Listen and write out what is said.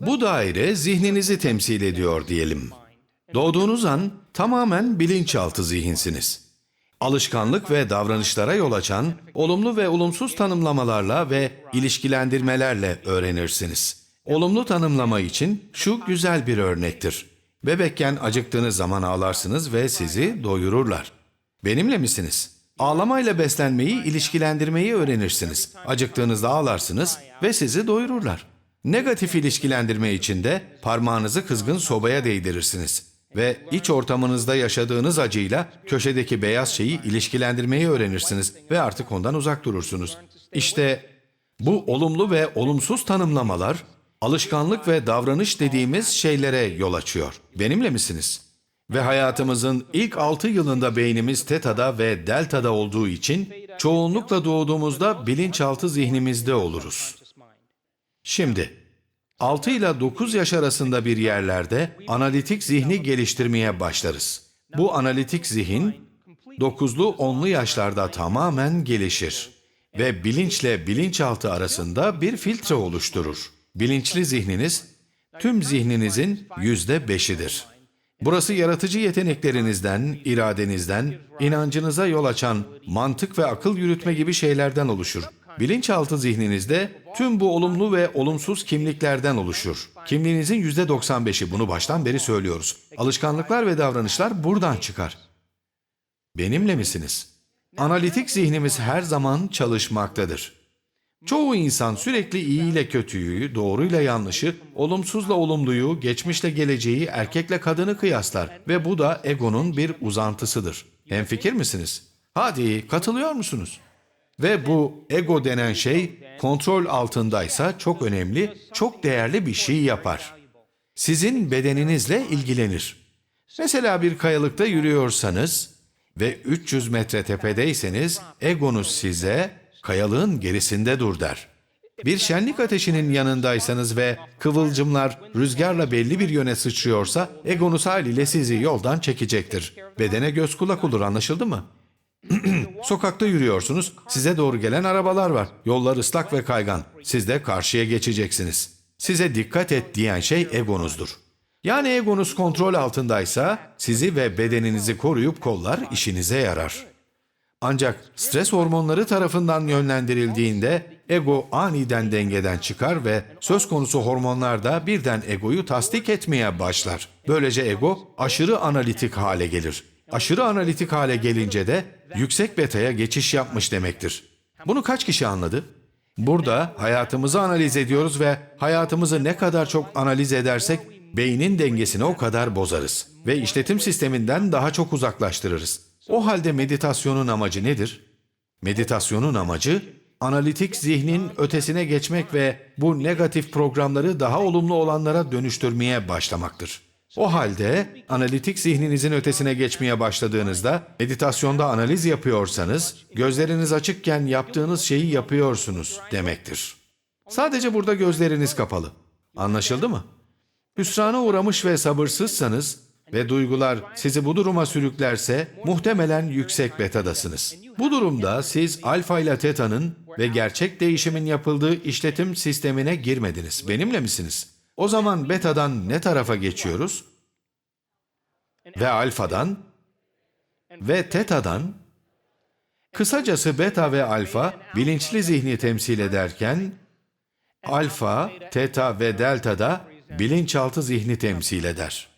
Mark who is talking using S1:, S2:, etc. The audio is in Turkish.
S1: Bu daire zihninizi temsil ediyor diyelim. Doğduğunuz an tamamen bilinçaltı zihinsiniz. Alışkanlık ve davranışlara yol açan olumlu ve olumsuz tanımlamalarla ve ilişkilendirmelerle öğrenirsiniz. Olumlu tanımlama için şu güzel bir örnektir. Bebekken acıktığınız zaman ağlarsınız ve sizi doyururlar. Benimle misiniz? Ağlamayla beslenmeyi, ilişkilendirmeyi öğrenirsiniz. Acıktığınızda ağlarsınız ve sizi doyururlar. Negatif ilişkilendirme için de parmağınızı kızgın sobaya değdirirsiniz ve iç ortamınızda yaşadığınız acıyla köşedeki beyaz şeyi ilişkilendirmeyi öğrenirsiniz ve artık ondan uzak durursunuz. İşte bu olumlu ve olumsuz tanımlamalar alışkanlık ve davranış dediğimiz şeylere yol açıyor. Benimle misiniz? Ve hayatımızın ilk 6 yılında beynimiz teta'da ve delta'da olduğu için çoğunlukla doğduğumuzda bilinçaltı zihnimizde oluruz. Şimdi 6 ile 9 yaş arasında bir yerlerde analitik zihni geliştirmeye başlarız. Bu analitik zihin 9'lu 10'lu yaşlarda tamamen gelişir ve bilinçle bilinçaltı arasında bir filtre oluşturur. Bilinçli zihniniz tüm zihninizin yüzde beşidir. Burası yaratıcı yeteneklerinizden, iradenizden, inancınıza yol açan mantık ve akıl yürütme gibi şeylerden oluşur. Bilinçaltı zihninizde tüm bu olumlu ve olumsuz kimliklerden oluşur. Kimliğinizin yüzde 95'i bunu baştan beri söylüyoruz. Alışkanlıklar ve davranışlar buradan çıkar. Benimle misiniz? Analitik zihnimiz her zaman çalışmaktadır. Çoğu insan sürekli iyi ile kötüyü, doğruyla yanlışı, olumsuzla olumluyu, geçmişle geleceği, erkekle kadını kıyaslar ve bu da egonun bir uzantısıdır. Hemfikir misiniz? Hadi katılıyor musunuz? Ve bu ego denen şey kontrol altındaysa çok önemli, çok değerli bir şey yapar. Sizin bedeninizle ilgilenir. Mesela bir kayalıkta yürüyorsanız ve 300 metre tepedeyseniz egonuz size kayalığın gerisinde dur der. Bir şenlik ateşinin yanındaysanız ve kıvılcımlar rüzgarla belli bir yöne sıçrıyorsa egonuz haliyle sizi yoldan çekecektir. Bedene göz kulak olur anlaşıldı mı? Sokakta yürüyorsunuz, size doğru gelen arabalar var. Yollar ıslak ve kaygan. Siz de karşıya geçeceksiniz. Size dikkat et diyen şey egonuzdur. Yani egonuz kontrol altındaysa sizi ve bedeninizi koruyup kollar işinize yarar. Ancak stres hormonları tarafından yönlendirildiğinde ego aniden dengeden çıkar ve söz konusu hormonlar da birden egoyu tasdik etmeye başlar. Böylece ego aşırı analitik hale gelir. Aşırı analitik hale gelince de yüksek betaya geçiş yapmış demektir. Bunu kaç kişi anladı? Burada hayatımızı analiz ediyoruz ve hayatımızı ne kadar çok analiz edersek beynin dengesini o kadar bozarız ve işletim sisteminden daha çok uzaklaştırırız. O halde meditasyonun amacı nedir? Meditasyonun amacı analitik zihnin ötesine geçmek ve bu negatif programları daha olumlu olanlara dönüştürmeye başlamaktır. O halde analitik zihninizin ötesine geçmeye başladığınızda meditasyonda analiz yapıyorsanız gözleriniz açıkken yaptığınız şeyi yapıyorsunuz demektir. Sadece burada gözleriniz kapalı. Anlaşıldı mı? Hüsrana uğramış ve sabırsızsanız ve duygular sizi bu duruma sürüklerse muhtemelen yüksek betadasınız. Bu durumda siz alfa ile teta'nın ve gerçek değişimin yapıldığı işletim sistemine girmediniz. Benimle misiniz? O zaman beta'dan ne tarafa geçiyoruz? Ve alfadan ve teta'dan Kısacası beta ve alfa bilinçli zihni temsil ederken alfa, teta ve delta da bilinçaltı zihni temsil eder.